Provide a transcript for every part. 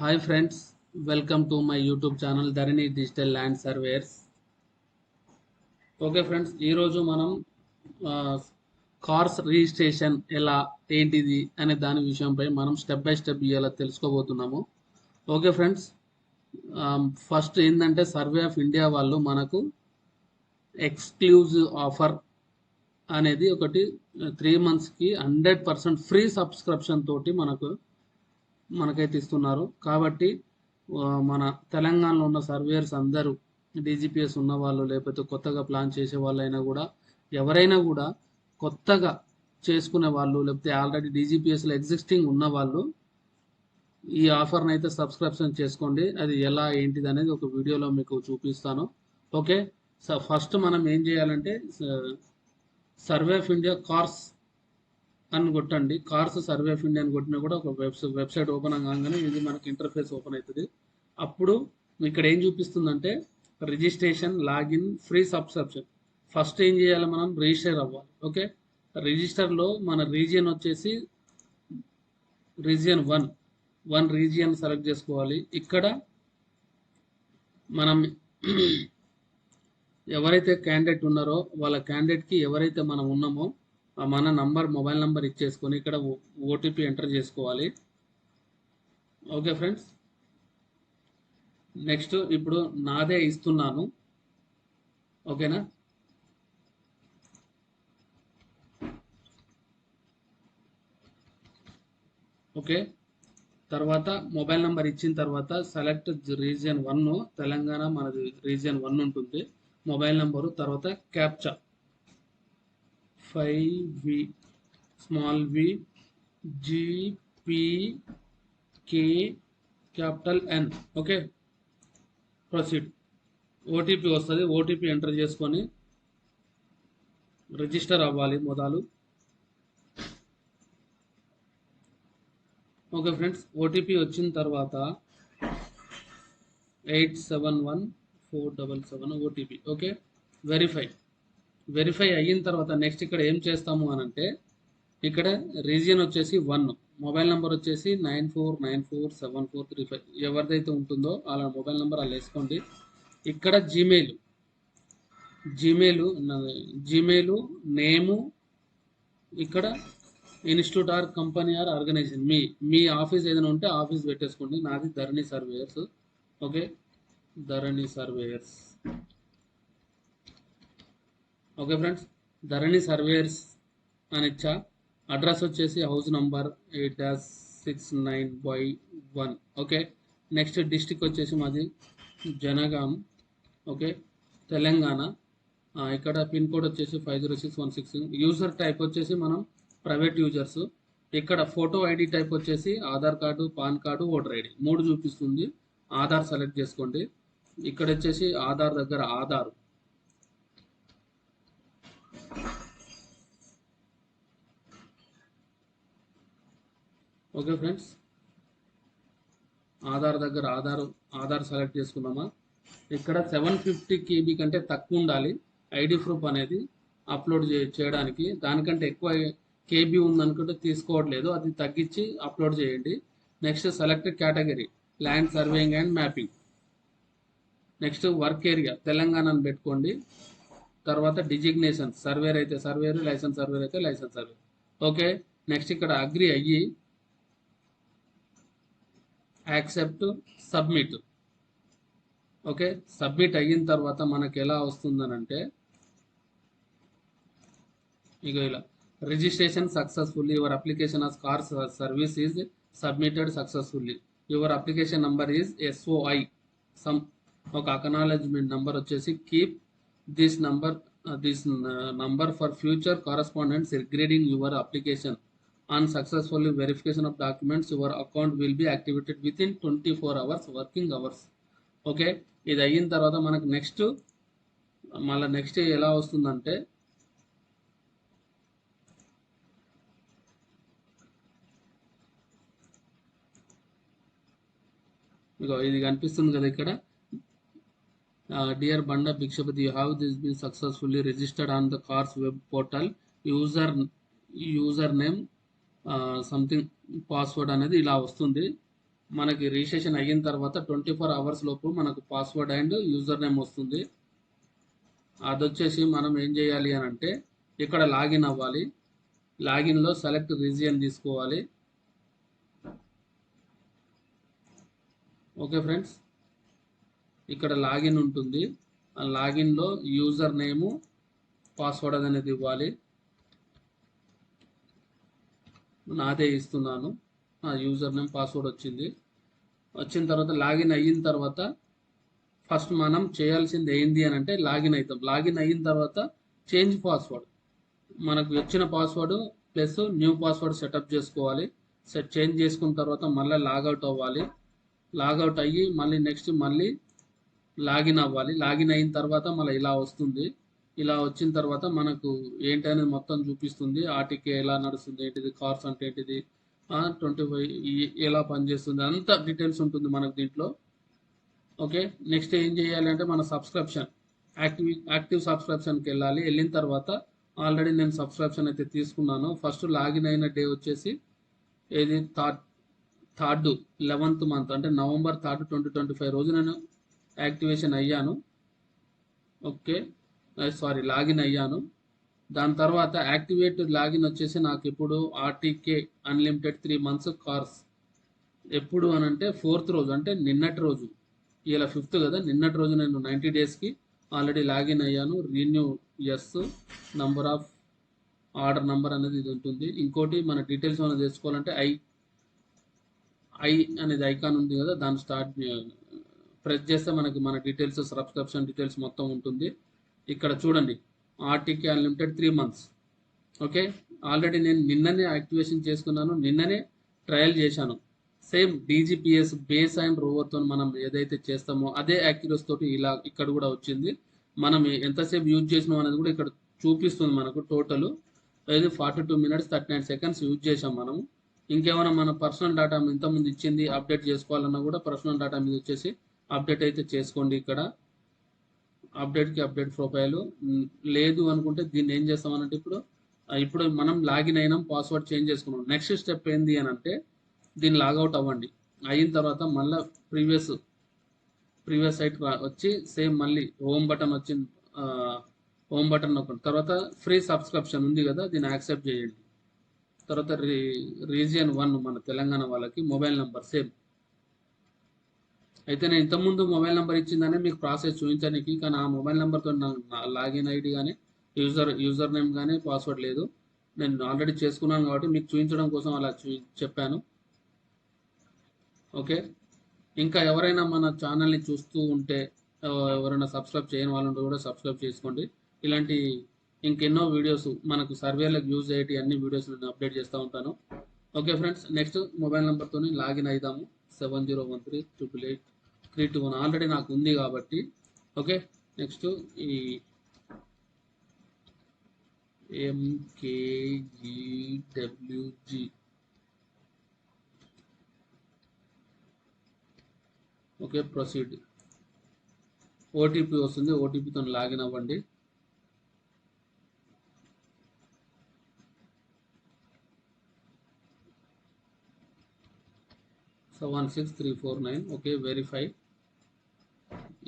Hi friends welcome to my YouTube channel Dharani digital land surveyors okay friends ఈరోజు మనం cars registration ఎలా ఏంటిది అనే దాని విషయంపై మనం స్టెప్ బై స్టెప్ ఇలా తెలుసుకోబోతున్నాము. ఓకే ఫ్రెండ్స్ ఫస్ట్ ఏంటంటే సర్వే ఆఫ్ ఇండియా వాళ్ళు మనకు ఎక్స్క్లూజివ్ ఆఫర్ అనేది ఒకటి త్రీ మంత్స్కి హండ్రెడ్ పర్సెంట్ ఫ్రీ సబ్స్క్రిప్షన్ తోటి మనకు మనకైతే ఇస్తున్నారు. కాబట్టి మన తెలంగాణలో ఉన్న సర్వేయర్స్ అందరూ డీజీపీఎస్ ఉన్న వాళ్ళు లేకపోతే కొత్తగా ప్లాన్ చేసే వాళ్ళైనా కూడా ఎవరైనా కూడా కొత్తగా చేసుకునే వాళ్ళు లేకపోతే ఆల్రెడీ డీజీపీఎస్లో ఎగ్జిస్టింగ్ ఉన్న వాళ్ళు ఈ ఆఫర్ని అయితే సబ్స్క్రిప్షన్ చేసుకోండి. అది ఎలా ఏంటిది అనేది ఒక వీడియోలో మీకు చూపిస్తాను. ఓకే? సో ఫస్ట్ మనం ఏం చేయాలంటే సర్వే ఆఫ్ ఇండియా కార్స్ అని కొట్టండి. కార్స్ సర్వే ఆఫ్ ఇండియా అని కొట్టినా కూడా ఒక వెబ్సైట్ వెబ్సైట్ ఓపెన్ కాగానే ఇది మనకి ఇంటర్ఫేస్ ఓపెన్ అవుతుంది అప్పుడు ఇక్కడ ఏం చూపిస్తుందంటే registration login free subscription first ఏం చేయాలి మనం? రిజిస్టర్ అవ్వాలి. ఓకే? రిజిస్టర్లో మన రీజియన్ వచ్చేసి region one. One region select చేసుకోవాలి. ఇక్కడ మనం ఎవరైతే క్యాండిడేట్ ఉన్నారో వాళ్ళ క్యాండిడేట్కి ఎవరైతే మనం ఉన్నామో మన నంబర్ మొబైల్ నంబర్ ఇచ్చేసుకొని ఇక్కడ ఓటీపీ ఎంటర్ చేసుకోవాలి. Okay friends? నెక్స్ట్ ఇప్పుడు నాదే ఇస్తున్నాను. ఓకేనా? ఓకే. తర్వాత మొబైల్ నంబర్ ఇచ్చిన తర్వాత సెలెక్ట్ రీజియన్ వన్ తెలంగాణ మనది రీజియన్ వన్ ఉంటుంది. మొబైల్ నంబరు తర్వాత captcha. Five V small V G P K capital N. Okay? Proceed. OTP వస్తుంది. ఓటీపీ ఎంటర్ చేసుకొని రిజిస్టర్ అవ్వాలి మొదలు. ఓకే ఫ్రెండ్స్ ఓటీపీ వచ్చిన తర్వాత eight seven one four double seven OTP. Okay? Verify. Verify అయిన తర్వాత next ఇక్కడ ఏం చేస్తాము అని అంటే ఇక్కడ రీజియన్ వచ్చేసి వన్ మొబైల్ నెంబర్ వచ్చేసి nine four nine four seven four three five ఎవరిదైతే ఉంటుందో అలా మొబైల్ నెంబర్ అలా వేసుకోండి. ఇక్కడ జీమెయిల్ జీమెయిల్ జీమెయిల్ నేము ఇక్కడ institute or company or organisation మీ మీ ఆఫీస్ ఏదైనా ఉంటే ఆఫీస్ పెట్టేసుకోండి. నాది Dharani surveyors okay Dharani surveyors okay friends Dharani surveyors అని ఇచ్చా. అడ్రస్ వచ్చేసి house number eight dash six nine by one okay next district వచ్చేసి మాది జనగాం. ఓకే తెలంగాణ. ఇక్కడ పిన్ కోడ్ వచ్చేసి five zero six one six user type వచ్చేసి మనం private users ఇక్కడ ఫోటో ఐడి టైప్ వచ్చేసి Aadhaar card PAN card voter ID మూడు చూపిస్తుంది. ఆధార్ సెలెక్ట్ చేసుకోండి. ఇక్కడ వచ్చేసి ఆధార్ దగ్గర ఆధార్. ఓకే ఫ్రెండ్స్ ఆధార్ దగ్గర ఆధార్ ఆధార్ సెలెక్ట్ చేసుకున్నామా ఇక్కడ సెవెన్ ఫిఫ్టీ కేబీ కంటే తక్కువ ఉండాలి. ఐడి ప్రూఫ్ అనేది అప్లోడ్ చేయడానికి. దానికంటే ఎక్కువ కేబీ ఉందనుకుంటే తీసుకోవట్లేదు. అది తగ్గించి అప్లోడ్ చేయండి. Next select category land surveying and mapping. Next work area తెలంగాణను పెట్టుకోండి. తర్వాత డిజిగ్నేషన్ సర్వేర్ అయితే సర్వేర్ లైసెన్స్ సర్వేర్ అయితే లైసెన్స్ సర్వేర్. ఓకే నెక్స్ట్ ఇక్కడ అగ్రి అయ్యి యాక్సెప్ట్ సబ్మిట్. ఓకే సబ్మిట్ అయిన తర్వాత మనకి ఎలా వస్తుందనంటే ఇక ఇలా registration successfully your application of car service is submitted successfully. Your application number is S O I some ఒక అకనాలజ్మెంట్ నంబర్ వచ్చేసి keep this this number this number for future correspondents grading your application on successfully verification of documents your account will be activated within 24 hours working hours okay ఇది అయిన తర్వాత మనకు next మళ్ళీ next ఎలా వస్తుందంటే ఇగో ఇది కనిపిస్తుంది కదా ఇక్కడ dear Banda Bhikshapathi you have this been successfully registered on the CORS web portal user user name something password అనేది ఇలా వస్తుంది. మనకి రిజిస్ట్రేషన్ అయిన తర్వాత ట్వంటీ ఫోర్ అవర్స్ లోపు మనకు పాస్వర్డ్ అండ్ యూజర్ నేమ్ వస్తుంది. అది వచ్చేసి మనం ఏం చేయాలి అని అంటే ఇక్కడ లాగిన్ అవ్వాలి. లాగిన్లో సెలెక్ట్ రీజియన్ తీసుకోవాలి. ఓకే ఫ్రెండ్స్ ఇక్కడ లాగిన్ ఉంటుంది. ఆ లాగిన్లో యూజర్ నేము పాస్వర్డ్ అనేది ఇవ్వాలి. నాదే ఇస్తున్నాను. నా యూజర్ నేమ్ పాస్వర్డ్ వచ్చింది. వచ్చిన తర్వాత లాగిన్ అయిన తర్వాత ఫస్ట్ మనం చేయాల్సింది ఏంటి అని అంటే లాగిన్ అవుతాం. లాగిన్ అయిన తర్వాత చేంజ్ పాస్వర్డ్ మనకు వచ్చిన password plus new password setup చేసుకోవాలి. సెట్ చేంజ్ చేసుకున్న తర్వాత మళ్ళీ లాగౌట్ అవ్వాలి. లాగౌట్ అయ్యి మళ్ళీ నెక్స్ట్ మళ్ళీ లాగిన్ అవ్వాలి. లాగిన్ అయిన తర్వాత మళ్ళీ ఇలా వస్తుంది. ఇలా వచ్చిన తర్వాత మనకు ఏంటి అనేది మొత్తం చూపిస్తుంది. ఆర్టీకే ఎలా నడుస్తుంది ఏంటిది కార్స్ అంటే ఏంటిది ట్వంటీ ఫైవ్ ఎలా పనిచేస్తుంది అంత డీటెయిల్స్ ఉంటుంది మనకు దీంట్లో. ఓకే? నెక్స్ట్ ఏం చేయాలి అంటే మన సబ్స్క్రిప్షన్. యాక్టివ్ యాక్టివ్ సబ్స్క్రిప్షన్కి వెళ్ళాలి. వెళ్ళిన తర్వాత ఆల్రెడీ నేను సబ్స్క్రిప్షన్ అయితే తీసుకున్నాను. ఫస్ట్ లాగిన్ అయిన డే వచ్చేసి ఏది? థర్డ్ థర్డ్ లెవెన్త్ మంత్ అంటే November third twenty twenty five రోజు నేను యాక్టివేషన్ అయ్యాను. ఓకే. సారీ లాగిన్ అయ్యాను. దాని తర్వాత యాక్టివేట్ లాగిన్ వచ్చేసి నాకు ఇప్పుడు RTK unlimited three months CORS. ఎప్పుడు అని అంటే ఫోర్త్ రోజు అంటే నిన్నటి రోజు. ఇలా ఫిఫ్త్ కదా నిన్నటి రోజు నేను నైంటీ డేస్కి ఆల్రెడీ లాగిన్ అయ్యాను. Renew S number of order number అనేది ఇది ఉంటుంది. ఇంకోటి మన డీటెయిల్స్ ఏమైనా తెలుసుకోవాలంటే ఐ ఐ అనేది ఐకాన్ ఉంది కదా దాన్ని స్టార్ట్ ప్రెస్ చేస్తే మనకి మన డీటెయిల్స్ సబ్స్క్రిప్షన్ డీటెయిల్స్ మొత్తం ఉంటుంది. ఇక్కడ చూడండి RTK unlimited three months okay already నేను నిన్ననే యాక్టివేషన్ చేసుకున్నాను నిన్ననే ట్రయల్ చేశాను. సేమ్ డీజీపీఎస్ బేస్ అండ్ రోవర్తో మనం ఏదైతే చేస్తామో అదే యాక్టివ్స్ తోటి ఇలా ఇక్కడ కూడా వచ్చింది. మనం ఎంతసేపు యూజ్ చేసినాం అనేది కూడా ఇక్కడ చూపిస్తుంది మనకు టోటల్ అది forty two minutes thirty nine seconds use చేసాం మనం ఇంకేమైనా మన పర్సనల్ డేటా ఇంతకుముందు ఇచ్చింది అప్డేట్ చేసుకోవాలన్నా కూడా పర్సనల్ డేటా మీద వచ్చేసి అప్డేట్ అయితే చేసుకోండి ఇక్కడ. అప్డేట్కి అప్డేట్ ప్రొఫైల్. లేదు అనుకుంటే దీన్ని ఏం చేస్తామనంటే ఇప్పుడు ఇప్పుడు మనం లాగిన్ అయినాం పాస్వర్డ్ చేంజ్ చేసుకున్నాం. నెక్స్ట్ స్టెప్ ఏంది అని అంటే దీన్ని లాగౌట్ అవ్వండి. అయిన తర్వాత మళ్ళీ ప్రీవియస్ ప్రీవియస్ సైట్ వచ్చి సేమ్ మళ్ళీ హోమ్ బటన్ వచ్చి హోమ్ బటన్ నొక్కండి. తర్వాత ఫ్రీ సబ్స్క్రిప్షన్ ఉంది కదా దీన్ని యాక్సెప్ట్ చేయండి. తర్వాత రీ రీజియన్ వన్ మన తెలంగాణ వాళ్ళకి మొబైల్ నెంబర్ సేమ్. అయితే నేను ఇంతకుముందు మొబైల్ నెంబర్ ఇచ్చిందని మీకు ప్రాసెస్ చూపించడానికి కానీ ఆ మొబైల్ నెంబర్తో నా లాగిన్ ఐడి కానీ యూజర్ యూజర్ నేమ్ కానీ పాస్వర్డ్ లేదు. నేను ఆల్రెడీ చేసుకున్నాను కాబట్టి మీకు చూపించడం కోసం అలా చూ చెప్పాను. ఓకే? ఇంకా ఎవరైనా మన ఛానల్ని చూస్తూ ఉంటే ఎవరైనా సబ్స్క్రైబ్ చేయని వాళ్ళు కూడా సబ్స్క్రైబ్ చేసుకోండి. ఇలాంటి ఇంకెన్నో వీడియోస్ మనకు సర్వేలకు యూజ్ అయ్యేటి అన్ని వీడియోస్ నేను అప్డేట్ చేస్తూ ఉంటాను. ఓకే ఫ్రెండ్స్ నెక్స్ట్ మొబైల్ నెంబర్తో login అయిదాము. Seven zero one three triple eight three two one already నాకు ఉంది కాబట్టి ఓకే నెక్స్ట్ ఈ ఎంకేజీడబ్ల్యూజీ ఓకే ప్రొసీడ్ ఓటీపీ వస్తుంది ఓటీపీతో లాగిన్ అవ్వండి. So one six three four nine okay verify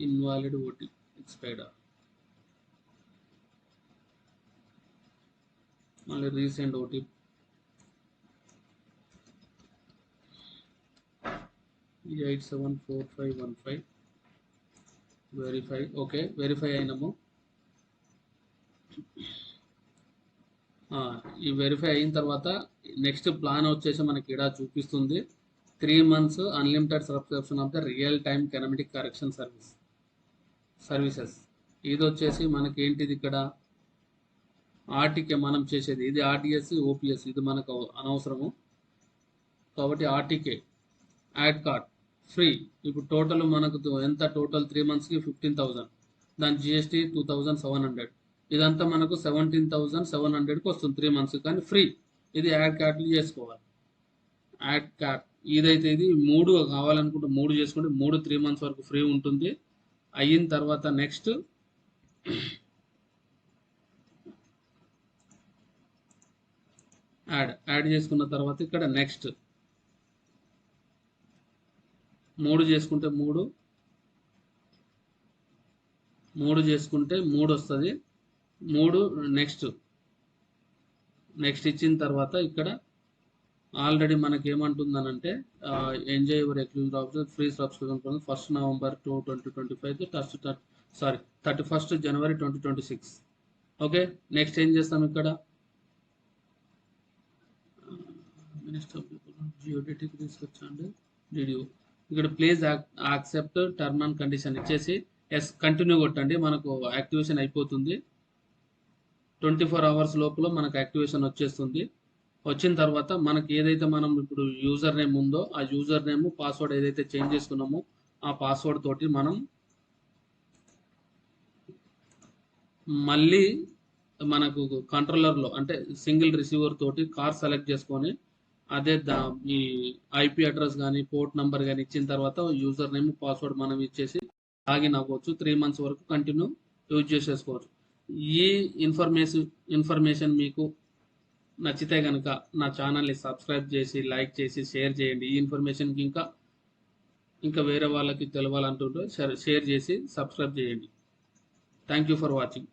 invalid O T expired మళ్ళీ recent OTP eight seven four five one five verify okay verify అయినాము ఈ verify అయిన తర్వాత నెక్స్ట్ ప్లాన్ వచ్చేసి మనకి ఇక్కడ చూపిస్తుంది. Three months unlimited subscription of the real time kinematic correction service services ఇది వచ్చేసి మనకి ఏంటిది ఇక్కడ? ఆర్టీకే మనం చేసేది. ఇది ఆర్టీఎస్ ఓపీఎస్. ఇది మనకు అనవసరము. కాబట్టి ఆర్టీకే యాడ్ కార్డ్ ఫ్రీ. ఇప్పుడు టోటల్ మనకు ఎంత టోటల్? త్రీ మంత్స్కి ఫిఫ్టీన్ థౌజండ్ దాని GST two thousand seven hundred ఇదంతా మనకు సెవెంటీన్ థౌజండ్ సెవెన్ హండ్రెడ్కి వస్తుంది. త్రీ మంత్స్ కానీ ఫ్రీ. ఇది యాడ్ కార్డ్లు చేసుకోవాలి. Add card. ఇదైతే ఇది మూడు కావాలనుకుంటే మూడు చేసుకుంటే మూడు త్రీ మంత్స్ వరకు ఫ్రీ ఉంటుంది. అయిన తర్వాత నెక్స్ట్ యాడ్ యాడ్ చేసుకున్న తర్వాత ఇక్కడ నెక్స్ట్ మూడు చేసుకుంటే మూడు మూడు చేసుకుంటే మూడు వస్తుంది. మూడు నెక్స్ట్ నెక్స్ట్ ఇచ్చిన తర్వాత ఇక్కడ ఆల్రెడీ మనకి ఏమంటుందనంటే enjoy your exclusive officer free subscription first November two twenty twenty five టస్ట్ sorry thirty first January twenty twenty six okay next ఏం చేస్తాం ఇక్కడ? మినిస్టర్ జియోడెటిక్ తీసుకొచ్చండి. వీడియో ఇక్కడ please accept term and condition ఇచ్చేసి ఎస్ కంటిన్యూ కొట్టండి. మనకు activation అయిపోతుంది. Twenty four hours లోపల మనకు యాక్టివేషన్ వచ్చేస్తుంది. వచ్చిన తర్వాత మనకి ఏదైతే మనం ఇప్పుడు యూజర్ నేమ్ ఉందో ఆ యూజర్ నేమ్ పాస్వర్డ్ ఏదైతే చేంజ్ చేసుకున్నామో ఆ పాస్వర్డ్ తోటి మనం మళ్ళీ మనకు కంట్రోలర్లో అంటే సింగిల్ రిసీవర్ తోటి కార్ సెలెక్ట్ చేసుకొని అదే దా ఈ ఐపీ అడ్రస్ కానీ పోర్ట్ నంబర్ కానీ ఇచ్చిన తర్వాత యూజర్ నేమ్ పాస్వర్డ్ మనం ఇచ్చేసి లాగిన్ అవ్వచ్చు. త్రీ మంత్స్ వరకు కంటిన్యూ యూజ్ చేసేసుకోవచ్చు. ఈ ఇన్ఫర్మేషన్ ఇన్ఫర్మేషన్ మీకు నచ్చితే కనుక నా ఛానల్ని సబ్స్క్రైబ్ చేసి లైక్ చేసి షేర్ చేయండి. ఈ ఇన్ఫర్మేషన్కి ఇంకా ఇంకా వేరే వాళ్ళకి తెలవాలంటుంటే షేర్ చేసి సబ్స్క్రైబ్ చేయండి. Thank you for watching